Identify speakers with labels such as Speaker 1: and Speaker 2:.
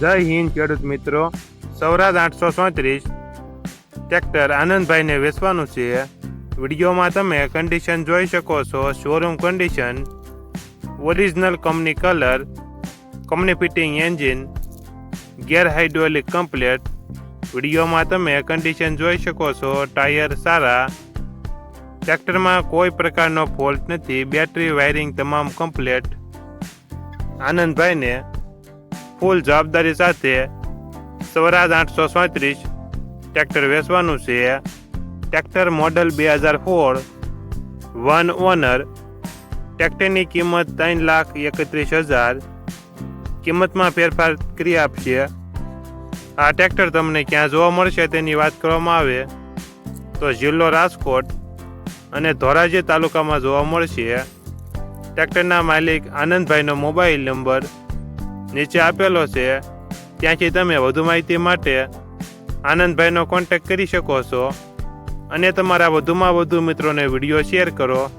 Speaker 1: જય હિન્દ, ખેડૂત મિત્રો. સૌરાજ આઠસો ચોત્રીસ ટ્રેક્ટર આનંદભાઈને વેચવાનું છે. વિડીયોમાં તમે કન્ડિશન જોઈ શકો છો. Showroom condition original company colour company fitting engine gear hydraulic complete વિડીયોમાં તમે કન્ડિશન જોઈ શકો છો. ટાયર સારા. ટ્રેક્ટરમાં કોઈ પ્રકારનો ફોલ્ટ નથી. બેટરી વાયરિંગ તમામ કમ્પ્લેટ આનંદભાઈને ફૂલ જવાબદારી સાથે સ્વરાજ આઠસો સાંત્રીસ ટ્રેક્ટર વેચવાનું છે. ટ્રેક્ટર મોડલ બે હજાર ફોર વન ઓનર, ટ્રેક્ટરની કિંમત ત્રણ લાખ એકત્રીસ હજાર, કિંમતમાં ફેરફાર કરી આપશે. આ ટ્રેક્ટર તમને ક્યાં જોવા મળશે તેની વાત કરવામાં આવે તો જિલ્લો રાજકોટ અને ધોરાજી તાલુકામાં જોવા મળશે. ટ્રેક્ટરના માલિક આનંદભાઈનો મોબાઈલ નંબર નીચે આપેલો છે. ત્યાંથી તમે વધુ માહિતી માટે આનંદભાઈનો કોન્ટેક્ટ કરી શકો છો. અને તમારા વધુમાં વધુ મિત્રોને વીડિયો શેર કરો.